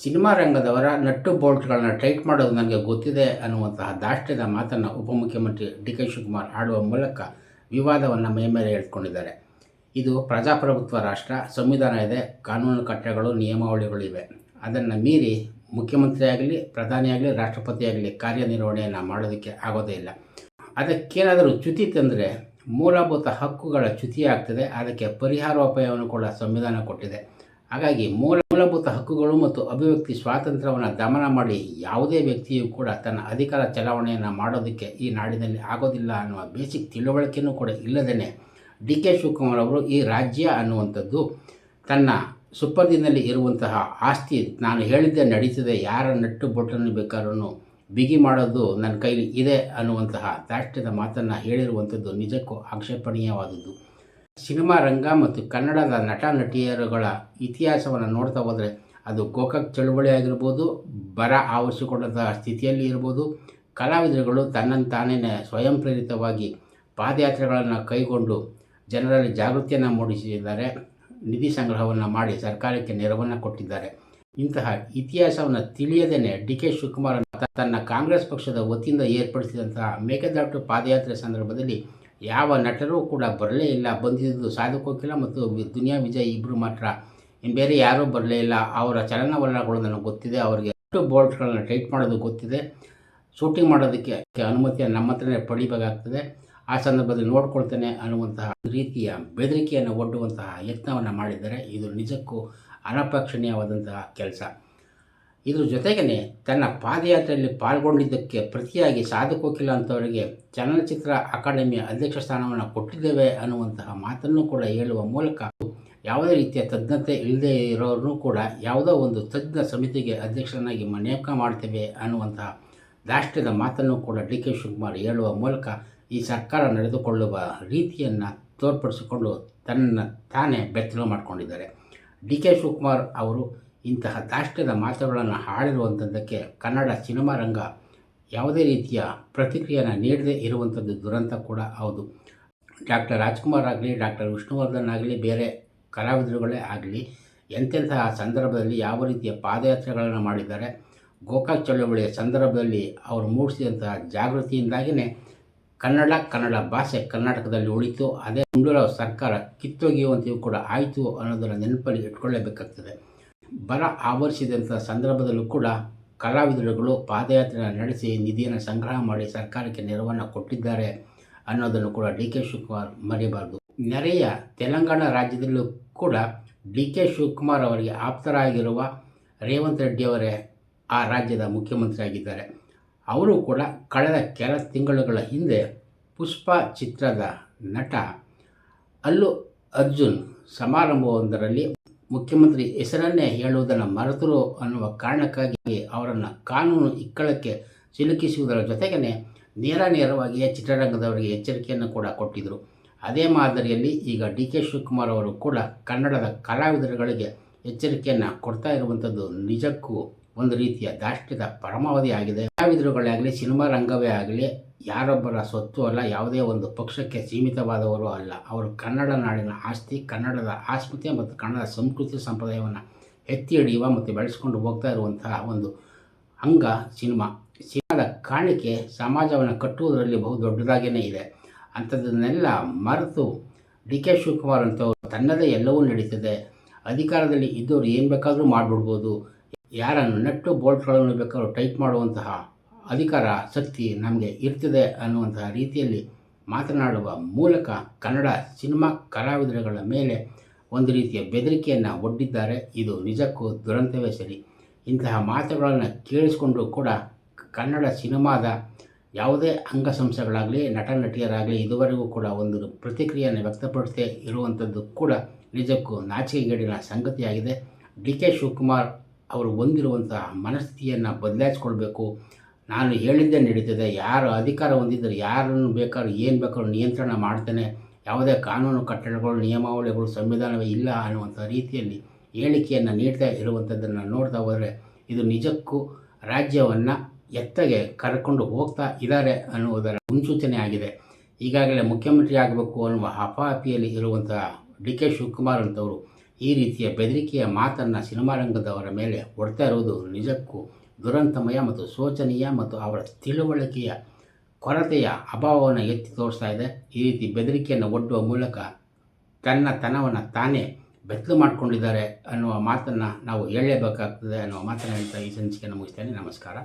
Cinema ರಂಗದವರ nut ಬೋಲ್ಟ್ಗಳನ್ನು tight ಮಾಡೋದು ನನಗೆ ಗೊತ್ತಿದೆ ಅನ್ನುವಂತಹ ದಾಷ್ಟ್ಯದ ಮಾತನ್ನು ಉಪಮುಖ್ಯಮಂತ್ರಿ ಡಿ ಕೆ ಶಿವಕುಮಾರ್ ಆಡುವ ಮೂಲಕ ವಿವಾದವನ್ನು ಮೈಮೇಲೆ ಹೇಳ್ಕೊಂಡಿದ್ದಾರೆ ಇದು ಪ್ರಜಾಪ್ರಭುತ್ವ ರಾಷ್ಟ್ರ, ಸಂವಿಧಾನ ಇದೆ, ಕಾನೂನು ಕಟ್ಟೆಗಳು ನಿಯಮಾವಳಿಗಳಿವೆ ಅದನ್ನು ಮೀರಿ ಮುಖ್ಯಮಂತ್ರಿ ಆಗಲಿ ರಾಷ್ಟ್ರಪತಿಯಾಗಲಿ ಕಾರ್ಯನಿರ್ವಹಣೆಯನ್ನು ಮಾಡೋದಕ್ಕೆ ಆಗೋದೇ ಇಲ್ಲ. ಅದಕ್ಕೇನಾದರೂ ಚ್ಯುತಿ ತಂದರೆ ಮೂಲಭೂತ ಹಕ್ಕುಗಳ ಚ್ಯುತಿ ಆಗ್ತದೆ ಅದಕ್ಕೆ ಪರಿಹಾರೋಪಾಯವನ್ನು ಕೂಡ ಸಂವಿಧಾನ ಕೊಟ್ಟಿದೆ. ಹಾಗಾಗಿ ಮೂಲ ಮೂಲಭೂತ ಹಕ್ಕುಗಳು ಮತ್ತು ಅಭಿವ್ಯಕ್ತಿ ಸ್ವಾತಂತ್ರ್ಯವನ್ನು ದಮನ ಮಾಡಿ ಯಾವುದೇ ವ್ಯಕ್ತಿಯೂ ಕೂಡ ತನ್ನ ಅಧಿಕಾರ ಚಲಾವಣೆಯನ್ನು ಮಾಡೋದಕ್ಕೆ ಈ ನಾಡಿನಲ್ಲಿ ಆಗೋದಿಲ್ಲ ಅನ್ನುವ ಬೇಸಿಕ್ ತಿಳುವಳಿಕೆಯೂ ಕೂಡ ಇಲ್ಲದೇ ಡಿ ಕೆ ಶಿವಕುಮಾರ್ ಅವರು ಈ ರಾಜ್ಯ ಅನ್ನುವಂಥದ್ದು ತನ್ನ ಸುಪ್ಪರ್ದಿನಲ್ಲಿ ಇರುವಂತಹ ಆಸ್ತಿ ನಾನು ಹೇಳಿದ್ದೆ ನಡೀತದೆ, ಯಾರ ನಟ್ಟು ಬೊಟ್ಟನ್ನು ಬೇಕಾದ್ರೂ ಬಿಗಿ ಮಾಡೋದು ನನ್ನ ಕೈಲಿ ಇದೆ ಅನ್ನುವಂತಹ ದಾಷ್ಟ್ಯದ ಮಾತನ್ನು ಹೇಳಿರುವಂಥದ್ದು ನಿಜಕ್ಕೂ ಆಕ್ಷೇಪಣೀಯವಾದದ್ದು. ಸಿನಿಮಾ ರಂಗ ಮತ್ತು ಕನ್ನಡದ ನಟ ನಟಿಯರುಗಳ ಇತಿಹಾಸವನ್ನು ನೋಡ್ತಾ ಹೋದರೆ ಅದು ಗೋಕಾಕ್ ಚಳುವಳಿ ಆಗಿರ್ಬೋದು, ಬರ ಆವರಿಸಿಕೊಂಡಂತಹ ಸ್ಥಿತಿಯಲ್ಲಿ ಇರ್ಬೋದು, ಕಲಾವಿದರುಗಳು ತನ್ನಂತಾನೇ ಸ್ವಯಂ ಪ್ರೇರಿತವಾಗಿ ಪಾದಯಾತ್ರೆಗಳನ್ನು ಕೈಗೊಂಡು ಜನರಲ್ಲಿ ಜಾಗೃತಿಯನ್ನು ಮೂಡಿಸಿದ್ದಾರೆ, ನಿಧಿ ಸಂಗ್ರಹವನ್ನು ಮಾಡಿ ಸರ್ಕಾರಕ್ಕೆ ನೆರವನ್ನು ಕೊಟ್ಟಿದ್ದಾರೆ. ಇಂತಹ ಇತಿಹಾಸವನ್ನು ತಿಳಿಯದೇ ಡಿ ಕೆ ಶಿವಕುಮಾರ್ ತನ್ನ ಕಾಂಗ್ರೆಸ್ ಪಕ್ಷದ ವತಿಯಿಂದ ಏರ್ಪಡಿಸಿದಂತಹ ಮೇಕೆದಾಟು ಪಾದಯಾತ್ರೆ ಸಂದರ್ಭದಲ್ಲಿ ಯಾವ ನಟರೂ ಕೂಡ ಬರಲೇ ಇಲ್ಲ. ಬಂದಿದ್ದು ಸಾಧಕೋಕಿಲ್ಲ ಮತ್ತು ವಿ- ದುನಿಯಾ ವಿಜಯ್ ಇಬ್ಬರು ಮಾತ್ರ. ಇನ್ನು ಬೇರೆ ಯಾರೂ ಬರಲೇ ಇಲ್ಲ. ಅವರ ಚಲನವಲನಗಳು ನನಗೆ ಗೊತ್ತಿದೆ. ಅವರಿಗೆ ಎಷ್ಟು ಬೋಲ್ಟ್ಗಳನ್ನ ಟೈಟ್ ಮಾಡೋದು ಗೊತ್ತಿದೆ. ಶೂಟಿಂಗ್ ಮಾಡೋದಕ್ಕೆ ಅನುಮತಿಯನ್ನು ನಮ್ಮ ಹತ್ರನೇ ಪಡಿಬೇಕಾಗ್ತದೆ. ಆ ಸಂದರ್ಭದಲ್ಲಿ ನೋಡ್ಕೊಳ್ತೇನೆ ಅನ್ನುವಂತಹ ರೀತಿಯ ಬೆದರಿಕೆಯನ್ನು ಒಡ್ಡುವಂತಹ ಯತ್ನವನ್ನು ಮಾಡಿದ್ದಾರೆ. ಇದು ನಿಜಕ್ಕೂ ಅನಪೇಕ್ಷಣೀಯವಾದಂತಹ ಕೆಲಸ. ಇದ್ರ ಜೊತೆಗೇ ತನ್ನ ಪಾದಯಾತ್ರೆಯಲ್ಲಿ ಪಾಲ್ಗೊಂಡಿದ್ದಕ್ಕೆ ಪ್ರತಿಯಾಗಿ ಸಾಧಕೋಕಿಲ್ಲ ಅಂಥವರಿಗೆ ಚಲನಚಿತ್ರ ಅಕಾಡೆಮಿಯ ಅಧ್ಯಕ್ಷ ಸ್ಥಾನವನ್ನು ಕೊಟ್ಟಿದ್ದೇವೆ ಅನ್ನುವಂತಹ ಮಾತನ್ನು ಕೂಡ ಹೇಳುವ ಮೂಲಕ ಯಾವುದೇ ರೀತಿಯ ತಜ್ಞತೆ ಇಲ್ಲದೆ ಇರೋರನ್ನು ಕೂಡ ಯಾವುದೋ ಒಂದು ತಜ್ಞ ಸಮಿತಿಗೆ ಅಧ್ಯಕ್ಷರನ್ನಾಗಿ ನೇಮಕ ಮಾಡ್ತೇವೆ ಅನ್ನುವಂತಹ ದಾಷ್ಟ್ಯದ ಮಾತನ್ನು ಕೂಡ ಡಿ ಕೆ ಶಿವಕುಮಾರ್ ಹೇಳುವ ಮೂಲಕ ಈ ಸರ್ಕಾರ ನಡೆದುಕೊಳ್ಳುವ ರೀತಿಯನ್ನು ತೋರ್ಪಡಿಸಿಕೊಂಡು ತನ್ನ ತಾನೇ ಬೆತ್ತಲು ಮಾಡಿಕೊಂಡಿದ್ದಾರೆ. ಡಿ ಕೆ ಶಿವಕುಮಾರ್ ಅವರು ಇಂತಹ ದಾಷ್ಟ್ಯದ ಮಾತುಗಳನ್ನು ಹಾಡಿರುವಂಥದ್ದಕ್ಕೆ ಕನ್ನಡ ಸಿನಿಮಾ ರಂಗ ಯಾವುದೇ ರೀತಿಯ ಪ್ರತಿಕ್ರಿಯೆಯನ್ನು ನೀಡದೇ ಇರುವಂಥದ್ದು ದುರಂತ ಕೂಡ ಹೌದು. ಡಾಕ್ಟರ್ ರಾಜ್ಕುಮಾರ್ ಆಗಲಿ, ಡಾಕ್ಟರ್ ವಿಷ್ಣುವರ್ಧನ್ ಆಗಲಿ, ಬೇರೆ ಕಲಾವಿದರುಗಳೇ ಆಗಲಿ, ಎಂತೆಂತಹ ಸಂದರ್ಭದಲ್ಲಿ ಯಾವ ರೀತಿಯ ಪಾದಯಾತ್ರೆಗಳನ್ನು ಮಾಡಿದ್ದಾರೆ, ಗೋಕಾಕ್ ಚಳುವಳಿಯ ಸಂದರ್ಭದಲ್ಲಿ ಅವರು ಮೂಡಿಸಿದಂತಹ ಜಾಗೃತಿಯಿಂದಾಗಿಯೇ ಕನ್ನಡ ಕನ್ನಡ ಭಾಷೆ ಕರ್ನಾಟಕದಲ್ಲಿ ಉಳಿತು, ಅದೇ ಮುಂದಿರೋ ಸರ್ಕಾರ ಕಿತ್ತೊಗೆಯುವಂತೆಯೂ ಕೂಡ ಆಯಿತು ಅನ್ನೋದನ್ನು ನೆನಪಲ್ಲಿ ಇಟ್ಕೊಳ್ಳೇಬೇಕಾಗ್ತದೆ. ಬರ ಆವರಿಸಿದಂಥ ಸಂದರ್ಭದಲ್ಲೂ ಕೂಡ ಕಲಾವಿದರುಗಳು ಪಾದಯಾತ್ರೆ ನಡೆಸಿ ನಿಧಿಯನ್ನು ಸಂಗ್ರಹ ಮಾಡಿ ಸರ್ಕಾರಕ್ಕೆ ನೆರವನ್ನು ಕೊಟ್ಟಿದ್ದಾರೆ ಅನ್ನೋದನ್ನು ಕೂಡ ಡಿ ಕೆ ಶಿವಕುಮಾರ್ ಮರೆಯಬಾರದು ನೆರೆಯ ತೆಲಂಗಾಣ ರಾಜ್ಯದಲ್ಲೂ ಕೂಡ ಡಿ ಕೆ ಶಿವಕುಮಾರ್ ಅವರಿಗೆ ಆಪ್ತರಾಗಿರುವ ರೇವಂತ್ ರೆಡ್ಡಿಯವರೇ ಆ ರಾಜ್ಯದ ಮುಖ್ಯಮಂತ್ರಿಯಾಗಿದ್ದಾರೆ. ಅವರು ಕೂಡ ಕಳೆದ ಕೆಲ ತಿಂಗಳುಗಳ ಹಿಂದೆ ಪುಷ್ಪ ಚಿತ್ರದ ನಟ ಅಲ್ಲು ಅರ್ಜುನ್ ಸಮಾರಂಭವೊಂದರಲ್ಲಿ ಮುಖ್ಯಮಂತ್ರಿ ಹೆಸರನ್ನೇ ಹೇಳುವುದನ್ನು ಮರೆತರು ಅನ್ನುವ ಕಾರಣಕ್ಕಾಗಿ ಅವರನ್ನು ಕಾನೂನು ಇಕ್ಕಳಕ್ಕೆ ಸಿಲುಕಿಸುವುದರ ಜೊತೆಗೇ ನೇರ ನೇರವಾಗಿಯೇ ಚಿತ್ರರಂಗದವರಿಗೆ ಎಚ್ಚರಿಕೆಯನ್ನು ಕೂಡ ಕೊಟ್ಟಿದ್ದರು. ಅದೇ ಮಾದರಿಯಲ್ಲಿ ಈಗ ಡಿ ಕೆ ಶಿವಕುಮಾರ್ ಅವರು ಕೂಡ ಕನ್ನಡದ ಕಲಾವಿದರುಗಳಿಗೆ ಎಚ್ಚರಿಕೆಯನ್ನು ಕೊಡ್ತಾ ಇರುವಂಥದ್ದು ನಿಜಕ್ಕೂ ಒಂದು ರೀತಿಯ ದಾಷ್ಟ್ಯದ ಪರಮಾವಧಿ ಆಗಿದೆ. ಕಲಾವಿದರುಗಳೇ ಆಗಲಿ ಸಿನಿಮಾ ರಂಗವೇ ಆಗಲಿ, ಯಾರೊಬ್ಬರ ಸ್ವತ್ತು ಅಲ್ಲ, ಯಾವುದೇ ಒಂದು ಪಕ್ಷಕ್ಕೆ ಸೀಮಿತವಾದವರು ಅಲ್ಲ. ಅವರು ಕನ್ನಡ ನಾಡಿನ ಆಸ್ತಿ, ಕನ್ನಡದ ಆಸ್ಮಿತೆ ಮತ್ತು ಕನ್ನಡ ಸಂಸ್ಕೃತಿ ಸಂಪ್ರದಾಯವನ್ನು ಎತ್ತಿ ಹಿಡಿಯುವ ಮತ್ತು ಬೆಳೆಸ್ಕೊಂಡು ಹೋಗ್ತಾ ಇರುವಂತಹ ಒಂದು ಅಂಗ ಸಿನಿಮಾ. ಸಿನಿಮಾದ ಕಾಣಿಕೆ ಸಮಾಜವನ್ನು ಕಟ್ಟುವುದರಲ್ಲಿ ಬಹು ದೊಡ್ಡದಾಗೇ ಇದೆ. ಅಂಥದ್ದನ್ನೆಲ್ಲ ಮರೆತು ಡಿ ಕೆ ಶಿವಕುಮಾರ್ ಅಂತವರು ತನ್ನದೇ ಎಲ್ಲವೂ ನಡೀತದೆ. ಅಧಿಕಾರದಲ್ಲಿ ಇದ್ದವರು ಏನು ಬೇಕಾದರೂ ಮಾಡಿಬಿಡ್ಬೋದು. ಯಾರನ್ನು ನೆಟ್ಟು ಬೋಲ್ಟ್ಗಳನ್ನು ಬೇಕಾದ್ರೂ ಟೈಪ್ ಮಾಡುವಂತಹ ಅಧಿಕಾರ, ಶಕ್ತಿ ನಮಗೆ ಇರ್ತದೆ ಅನ್ನುವಂತಹ ರೀತಿಯಲ್ಲಿ ಮಾತನಾಡುವ ಮೂಲಕ ಕನ್ನಡ ಸಿನಿಮಾ ಕಲಾವಿದರುಗಳ ಮೇಲೆ ಒಂದು ರೀತಿಯ ಬೆದರಿಕೆಯನ್ನು ಒಡ್ಡಿದ್ದಾರೆ. ಇದು ನಿಜಕ್ಕೂ ದುರಂತವೇ ಸರಿ. ಇಂತಹ ಮಾತುಗಳನ್ನು ಕೇಳಿಸಿಕೊಂಡು ಕೂಡ ಕನ್ನಡ ಸಿನಿಮಾದ ಯಾವುದೇ ಅಂಗಸಂಸ್ಥೆಗಳಾಗಲಿ ನಟ ನಟಿಯರಾಗಲಿ ಇದುವರೆಗೂ ಕೂಡ ಒಂದು ಪ್ರತಿಕ್ರಿಯೆಯನ್ನು ವ್ಯಕ್ತಪಡಿಸದೇ ಇರುವಂಥದ್ದು ಕೂಡ ನಿಜಕ್ಕೂ ನಾಚಿಕೆಗೇಡಿನ ಸಂಗತಿಯಾಗಿದೆ. ಡಿ ಕೆ ಶಿವಕುಮಾರ್ ಅವರು ಹೊಂದಿರುವಂತಹ ಮನಸ್ಥಿತಿಯನ್ನು ಬದಲಾಯಿಸ್ಕೊಳ್ಬೇಕು. ನಾನು ಹೇಳಿದ್ದೇ ನಡೀತದೆ. ಯಾರು ಅಧಿಕಾರ ಹೊಂದಿದ್ದರೆ ಯಾರನ್ನು ಬೇಕಾದ್ರೂ, ಏನು ಬೇಕಾದ್ರೂ ನಿಯಂತ್ರಣ ಮಾಡ್ತೇನೆ. ಯಾವುದೇ ಕಾನೂನು, ಕಟ್ಟಡಗಳು, ನಿಯಮಾವಳಿಗಳು, ಸಂವಿಧಾನವೇ ಇಲ್ಲ ಅನ್ನುವಂಥ ರೀತಿಯಲ್ಲಿ ಹೇಳಿಕೆಯನ್ನು ನೀಡ್ತಾ ಇರುವಂಥದ್ದನ್ನು ನೋಡ್ತಾ ಹೋದರೆ ಇದು ನಿಜಕ್ಕೂ ರಾಜ್ಯವನ್ನು ಎತ್ತಗೆ ಕರ್ಕೊಂಡು ಹೋಗ್ತಾ ಇದ್ದಾರೆ ಅನ್ನುವುದರ ಮುನ್ಸೂಚನೆ ಆಗಿದೆ. ಈಗಾಗಲೇ ಮುಖ್ಯಮಂತ್ರಿ ಆಗಬೇಕು ಅನ್ನುವ ಹಪಾಹಪಿಯಲ್ಲಿ ಇರುವಂತಹ ಡಿ ಕೆ ಶಿವಕುಮಾರ್ ಅಂತವರು ಈ ರೀತಿಯ ಬೆದರಿಕೆಯ ಮಾತನ್ನು ಸಿನಿಮಾ ರಂಗದವರ ಮೇಲೆ ಹೊಡ್ತಾ ಇರುವುದು ನಿಜಕ್ಕೂ ದುರಂತಮಯ ಮತ್ತು ಶೋಚನೀಯ ಮತ್ತು ಅವರ ತಿಳುವಳಿಕೆಯ ಕೊರತೆಯ ಅಭಾವವನ್ನು ಎತ್ತಿ ತೋರಿಸ್ತಾ ಇದೆ. ಈ ರೀತಿ ಬೆದರಿಕೆಯನ್ನು ಒಡ್ಡುವ ಮೂಲಕ ತನ್ನ ತನವನ್ನು ತಾನೇ ಬೆತ್ತಲು ಮಾಡಿಕೊಂಡಿದ್ದಾರೆ ಅನ್ನುವ ಮಾತನ್ನು ನಾವು ಹೇಳಲೇಬೇಕಾಗ್ತದೆ ಅನ್ನುವ ಮಾತನ್ನು ಹೇಳ್ತಾ ಈ ಸಂಚಿಕೆಯನ್ನು ಮುಗಿಸ್ತೇನೆ. ನಮಸ್ಕಾರ.